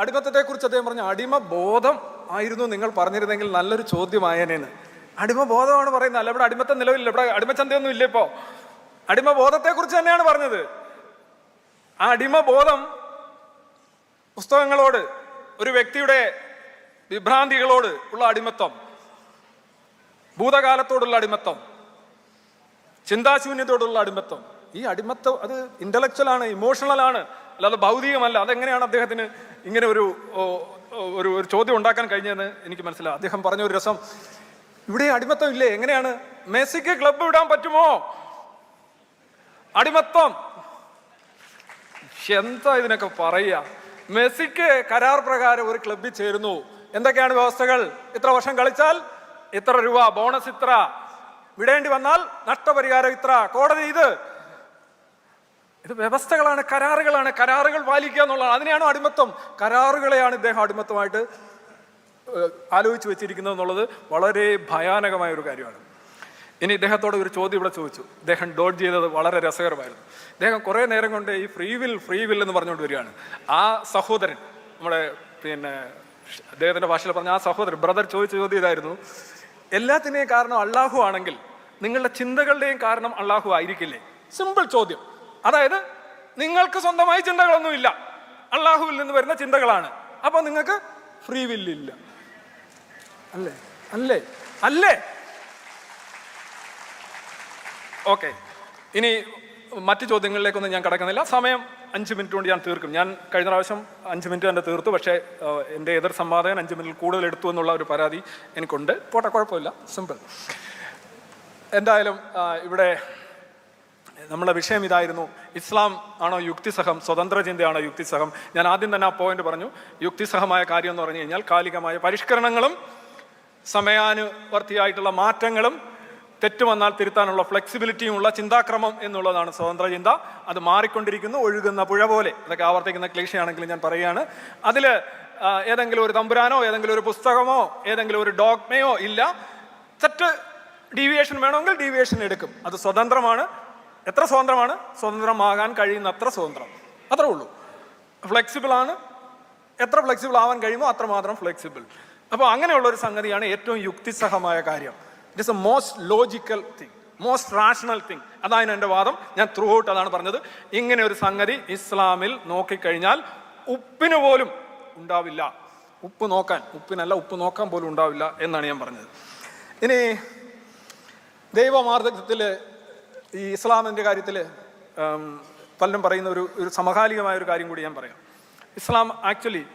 അടിമത്തത്തെക്കുറിച്ച് അദ്ദേഹം പറഞ്ഞു അടിമ ബോധം ആയിരുന്നു നിങ്ങൾ പറഞ്ഞിരുന്നെങ്കിൽ നല്ലൊരു ചോദ്യമായേനേന്ന്. അടിമ ബോധമാണ് പറയുന്നത്. അല്ല ഇവിടെ അടിമത്തം നിലവില്ല ഇവിടെ അടിമച്ചന്തയൊന്നും ഇല്ല ഇപ്പോ. അടിമ ബോധത്തെക്കുറിച്ച് തന്നെയാണ് പറഞ്ഞത്. ആ അടിമ ബോധം പുസ്തകങ്ങളോട് ഒരു വ്യക്തിയുടെ വിഭ്രാന്തികളോട് ഉള്ള അടിമത്തം ഭൂതകാലത്തോടുള്ള അടിമത്തം ചിന്താശൂന്യതയോടുള്ള അടിമത്തം. ഈ അടിമത്വം അത് ഇന്റലക്ച്വൽ ആണ് ഇമോഷണൽ ആണ്. അല്ലാതെ ഭൗതികമല്ല. അതെങ്ങനെയാണ് അദ്ദേഹത്തിന് ഇങ്ങനെ ഒരു ഒരു ഒരു ചോദ്യം ഉണ്ടാക്കാൻ കഴിഞ്ഞതെന്ന് എനിക്ക് മനസ്സിലായി. അദ്ദേഹം പറഞ്ഞ ഒരു രസം. ഇവിടെ അടിമത്തം ഇല്ലേ? എങ്ങനെയാണ്? മെസ്സിക്ക് ക്ലബ്ബ് വിടാൻ പറ്റുമോ? അടിമത്തം. എന്താ ഇതിനൊക്കെ പറയുക? മെസ്സിക്ക് കരാർ പ്രകാരം ഒരു ക്ലബ്ബിൽ ചേരുന്നു. എന്തൊക്കെയാണ് വ്യവസ്ഥകൾ? ഇത്ര വർഷം കളിച്ചാൽ ഇത്ര രൂപ ബോണസ് ഇത്ര. വിടേണ്ടി വന്നാൽ നഷ്ടപരിഹാരം ഇത്ര. കോടതി ഇത് ഇത് വ്യവസ്ഥകളാണ് കരാറുകളാണ്. കരാറുകൾ പാലിക്കുക എന്നുള്ളതാണ്. അതിനെയാണ് അടിമത്തം. കരാറുകളെയാണ് ഇദ്ദേഹം അടിമത്തമായിട്ട് ആലോചിച്ച് വെച്ചിരിക്കുന്നത് എന്നുള്ളത് വളരെ ഭയാനകമായ ഒരു കാര്യമാണ്. ഇനി ഇദ്ദേഹത്തോട് ഒരു ചോദ്യം ഇവിടെ ചോദിച്ചു. ഇദ്ദേഹം ഡോട്ട് ചെയ്തത് വളരെ രസകരമായിരുന്നു. ഇദ്ദേഹം കുറേ നേരം കൊണ്ട് ഈ ഫ്രീ വിൽ ഫ്രീ വിൽ എന്ന് പറഞ്ഞുകൊണ്ട് വരികയാണ്. ആ സഹോദരൻ നമ്മുടെ പിന്നെ അദ്ദേഹത്തിന്റെ ഭാഷയിൽ പറഞ്ഞ ആ സഹോദരൻ ബ്രദർ ചോദിച്ച ചോദ്യം ഇതായിരുന്നു. എല്ലാത്തിനെയും കാരണം അള്ളാഹു ആണെങ്കിൽ നിങ്ങളുടെ ചിന്തകളുടെയും കാരണം അള്ളാഹു ആയിരിക്കില്ലേ? സിമ്പിൾ ചോദ്യം. അതായത് നിങ്ങൾക്ക് സ്വന്തമായി ചിന്തകളൊന്നുമില്ല. അള്ളാഹുവിൽ നിന്ന് വരുന്ന ചിന്തകളാണ്. അപ്പോൾ നിങ്ങൾക്ക് ഫ്രീ വില്ലില്ല അല്ലേ? അല്ലേ? അല്ലേ? ഓക്കെ ഇനി മറ്റു ചോദ്യങ്ങളിലേക്കൊന്നും ഞാൻ കടക്കുന്നില്ല. സമയം അഞ്ച് മിനിറ്റ് കൊണ്ട് ഞാൻ തീർക്കും. ഞാൻ കഴിഞ്ഞ പ്രാവശ്യം അഞ്ച് മിനിറ്റ് തന്നെ തീർത്തു. പക്ഷേ എന്റെ എതിർ സംവാദകൻ അഞ്ച് മിനിറ്റ് കൂടുതൽ എടുത്തു എന്നുള്ള ഒരു പരാതി എനിക്കുണ്ട്. പോട്ടെ കുഴപ്പമില്ല. സിമ്പിൾ എന്തായാലും ഇവിടെ നമ്മുടെ വിഷയം ഇതായിരുന്നു. ഇസ്ലാം ആണോ യുക്തിസഹം? സ്വതന്ത്ര ചിന്തയാണോ യുക്തിസഹം? ഞാൻ ആദ്യം തന്നെ ആ പോയിന്റ് പറഞ്ഞു. യുക്തിസഹമായ കാര്യം എന്ന് പറഞ്ഞു കഴിഞ്ഞാൽ കാലികമായ പരിഷ്കരണങ്ങളും സമയാനുവർത്തിയായിട്ടുള്ള മാറ്റങ്ങളും തെറ്റ് വന്നാൽ തിരുത്താനുള്ള ഫ്ലെക്സിബിലിറ്റിയും ഉള്ള ചിന്താക്രമം എന്നുള്ളതാണ് സ്വതന്ത്ര ചിന്ത അത് മാറിക്കൊണ്ടിരിക്കുന്നു ഒഴുകുന്ന പുഴ പോലെ. അതൊക്കെ ആവർത്തിക്കുന്ന ക്ലേശയാണെങ്കിലും ഞാൻ പറയുകയാണ്. അതിൽ ഏതെങ്കിലും ഒരു തമ്പുരാനോ ഏതെങ്കിലും ഒരു പുസ്തകമോ ഏതെങ്കിലും ഒരു ഡോഗ്മയോ ഇല്ല. തെറ്റ് ഡീവിയേഷൻ വേണമെങ്കിൽ ഡീവിയേഷൻ എടുക്കും. അത് സ്വതന്ത്രമാണ്. എത്ര സ്വതന്ത്രമാണ്? സ്വതന്ത്രമാകാൻ കഴിയുന്ന അത്ര സ്വതന്ത്രം. അത്രേ ഉള്ളൂ. ഫ്ലെക്സിബിൾ ആണ്. എത്ര ഫ്ലെക്സിബിൾ ആവാൻ കഴിയുമോ അത്രമാത്രം ഫ്ലെക്സിബിൾ അപ്പോൾ അങ്ങനെയുള്ള ഒരു സംഗതിയാണ് ഏറ്റവും യുക്തിസഹമായ കാര്യം. It is a most logical thing most rational thing അതാണ് എന്റെ വാദം. ഞാൻ ത്രൂ ഔട്ട് അതാണ് പറഞ്ഞത്. ഇങ്ങനെ ഒരു സംഗതി ഇസ്ലാമിൽ നോക്കിക്കഴിഞ്ഞാൽ ഉപ്പിന് പോലും ഉണ്ടാവില്ല. ഉപ്പ് നോക്കാൻ ഉപ്പിനല്ല ഉപ്പ് നോക്കാൻ പോലും ഉണ്ടാവില്ല എന്നാണ് ഞാൻ പറഞ്ഞത്. ഇനി ദൈവമാർഗത്തിൽ ഈ ഇസ്ലാമിന്റെ കാര്യത്തിൽ പലരും പറയുന്ന ഒരു ഒരു സമകാലികമായ ഒരു കാര്യം കൂടി ഞാൻ പറയാം. ഇസ്ലാം ആക്ച്വലി